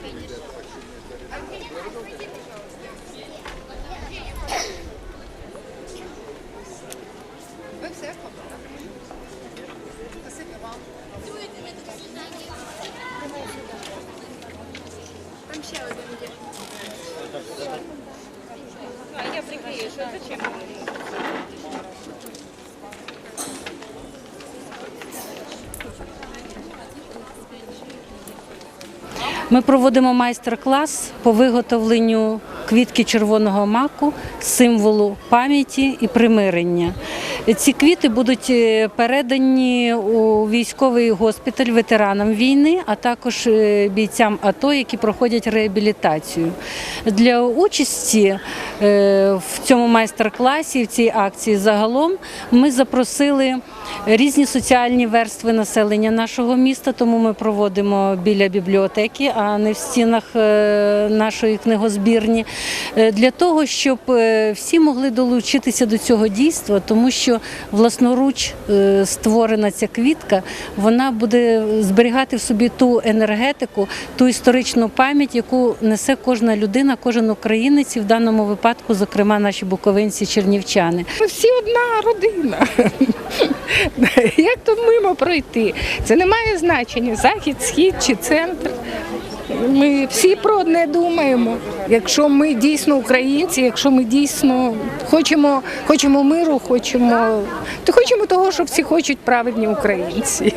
Вы все Спасибо вам. Там ще один є. А я прикрию, що зачем? Ми проводимо майстер-клас по виготовленню квітки червоного маку, символу пам'яті і примирення. Ці квіти будуть е, передані у військовий госпіталь ветеранам війни, а також е, бійцям АТО, які проходять реабілітацію. Для участі е, в цьому майстер-класі, в цій акції загалом ми запросили різні соціальні верстви населення нашого міста, тому ми проводимо біля бібліотеки, а не в стінах нашої книгозбірні, для того, щоб всі могли долучитися до цього дійства, тому що власноруч е, створена ця квітка, вона буде зберігати в собі ту енергетику, ту історичну пам'ять, яку несе кожна людина, кожен українець, і в даному випадку, зокрема, наші буковинці, чернівчани. Ми всі одна родина. Як тут мимо пройти? Це не має значення, захід, схід чи центр. Ми всі про одне думаємо. Якщо ми дійсно українці, якщо ми дійсно хочемо, хочемо миру, хочемо, то хочемо того, що всі хочуть правильні українці.